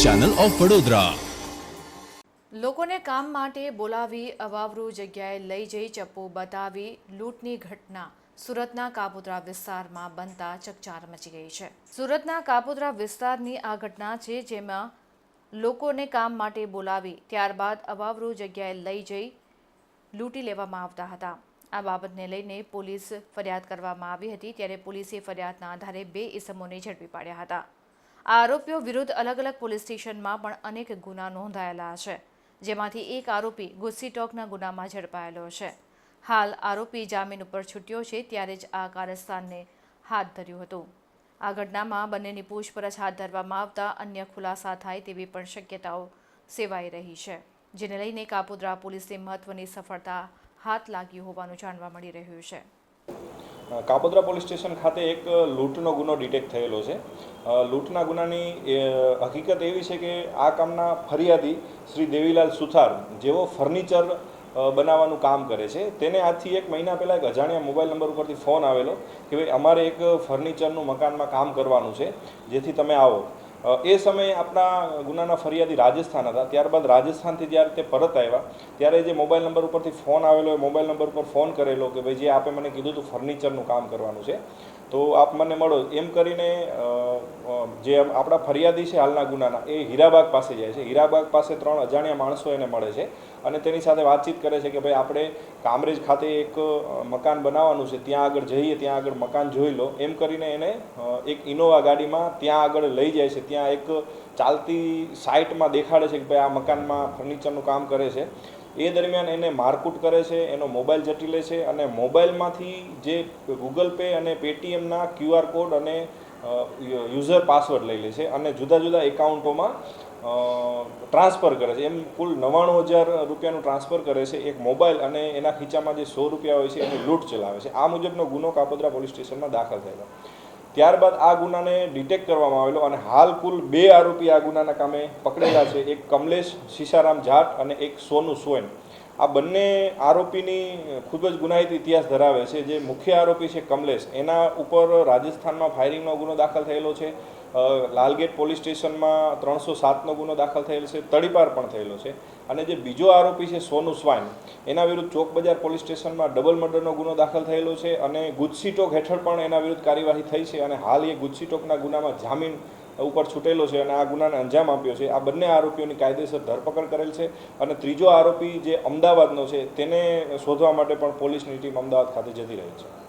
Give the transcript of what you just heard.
Channel of Vadodara. લોકોને કામ માટે બોલાવી અવાવરૂ જગ્યાએ લઈ જઈ ચપ્પુ બતાવી લૂંટની ઘટના સુરતના કાપોદ્રા વિસ્તારમાં બનતા ચકચાર મચી ગઈ છે. સુરતના કાપોદ્રા વિસ્તારની આ ઘટના છે જેમાં લોકોને કામ માટે બોલાવી ત્યારબાદ અવાવરૂ જગ્યાએ લઈ જઈ લૂંટી લેવામાં આવતા હતા. આ બાબતને લઈને પોલીસ ફરિયાદ કરવામાં આવી હતી ત્યારે પોલીસે ફરિયાદના આધારે બે ઇસમોને ઝડપી પાડ્યા હતા. આ આરોપીઓ વિરુદ્ધ અલગ અલગ પોલીસ સ્ટેશનમાં પણ અનેક ગુના નોંધાયેલા છે, જેમાંથી એક આરોપી ગુસ્સીટોકના ગુનામાં ઝડપાયેલો છે. હાલ આરોપી જામીન ઉપર છૂટ્યો છે, ત્યારે જ આ કારસ્તાનને હાથ ધર્યું હતું. આ ઘટનામાં બંનેની પૂછપરછ હાથ ધરવામાં આવતા અન્ય ખુલાસા થાય તેવી પણ શક્યતાઓ સેવાઈ રહી છે, જેને લઈને કાપોદ્રા પોલીસને મહત્વની સફળતા હાથ લાગ્યું હોવાનું જાણવા મળી રહ્યું છે. કાપોદ્રા પોલીસ સ્ટેશન ખાતે એક લૂંટનો ગુનો ડિટેક્ટ થયેલો છે. લૂંટના ગુનાની હકીકત એવી છે કે આ કામના ફરિયાદી શ્રી દેવીલાલ સુથાર જેઓ ફર્નિચર બનાવવાનું કામ કરે છે, તેને આજથી એક મહિના પહેલાં એક અજાણ્યા મોબાઈલ નંબર ઉપરથી ફોન આવેલો કે ભાઈ અમારે એક ફર્નિચરનું મકાનમાં કામ કરવાનું છે, જેથી તમે આવો. એ સમયે આપણા ગુનાના ફરિયાદી રાજસ્થાન હતા. ત્યારબાદ રાજસ્થાનથી જ્યારે તે પરત આવ્યા, ત્યારે જે મોબાઈલ નંબર ઉપરથી ફોન આવેલો એ મોબાઈલ નંબર ઉપર ફોન કરેલો કે ભાઈ, જે આપે મને કીધું હતું ફર્નિચરનું કામ કરવાનું છે તો આપ મને મળો. એમ કરીને જે આપણા ફરિયાદી છે હાલના ગુનાના, એ હીરાબાગ પાસે જાય છે. હીરાબાગ પાસે ત્રણ અજાણ્યા માણસો એને મળે છે અને તેની સાથે વાતચીત કરે છે કે ભાઈ, આપણે કામરેજ ખાતે એક મકાન બનાવવાનું છે. ત્યાં આગળ જઈએ, ત્યાં આગળ મકાન જોઈ લો. એમ કરીને એને એક ઇનોવા ગાડીમાં ત્યાં આગળ લઈ જાય છે. ત્યાં એક ચાલતી સાઇટમાં દેખાડે છે કે ભાઈ, આ મકાનમાં ફર્નિચરનું કામ કરે છે. એ દરમિયાન એને મારકૂટ કરે છે, એનો મોબાઈલ જટી લે છે અને મોબાઈલમાંથી જે ગૂગલ પે અને પેટીએમના ક્યુઆર કોડ અને યુઝર પાસવર્ડ લઈ લે છે અને જુદા જુદા એકાઉન્ટોમાં ટ્રાન્સફર કરે છે. એમ કુલ નવ્વાણું હજાર રૂપિયાનું ટ્રાન્સફર કરે છે એક મોબાઈલ અને એના ખીચામાં જે સો રૂપિયા હોય છે એની લૂંટ ચલાવે છે. આ મુજબનો ગુનો કાપોદ્રા પોલીસ સ્ટેશનમાં દાખલ થયેલો. ત્યારબાદ આ ગુનાને ડિટેક્ટ કરવામાં આવેલો અને હાલ કુલ બે આરોપી આ ગુનાના કામે પકડેલા છે. એક કમલેશ સીસારામ જાટ અને એક સોનુ સોયન. આ બંને આરોપીની ખૂબ જ ગુનાહિત ઇતિહાસ ધરાવે છે. જે મુખ્ય આરોપી છે કમલેશ. એના ઉપર રાજસ્થાનમાં ફાયરિંગનો ગુનો દાખલ થયેલો છે. લાલગેટ પોલીસ સ્ટેશનમાં ત્રણસો સાતનો ગુનો દાખલ થયેલ છે, તડીપાર પણ થયેલો છે. અને જે બીજો આરોપી છે, સોનુ સ્વાઈન, એના વિરુદ્ધ ચોક બજાર પોલીસ સ્ટેશનમાં ડબલ મર્ડરનો ગુનો દાખલ થયેલો છે અને ગુજસી ટોક હેઠળ પણ એના વિરુદ્ધ કાર્યવાહી થઈ છે અને હાલ એ ગુજસીટોકના ગુનામાં જામીન ઉપર છૂટેલો છે અને આ ગુનાને અંજામ આપ્યો છે. આ બંને આરોપીઓની કાયદેસર ધરપકડ કરેલ છે અને ત્રીજો આરોપી જે અમદાવાદનો છે, તેને શોધવા માટે પણ પોલીસની ટીમ અમદાવાદ ખાતે જતી રહી છે.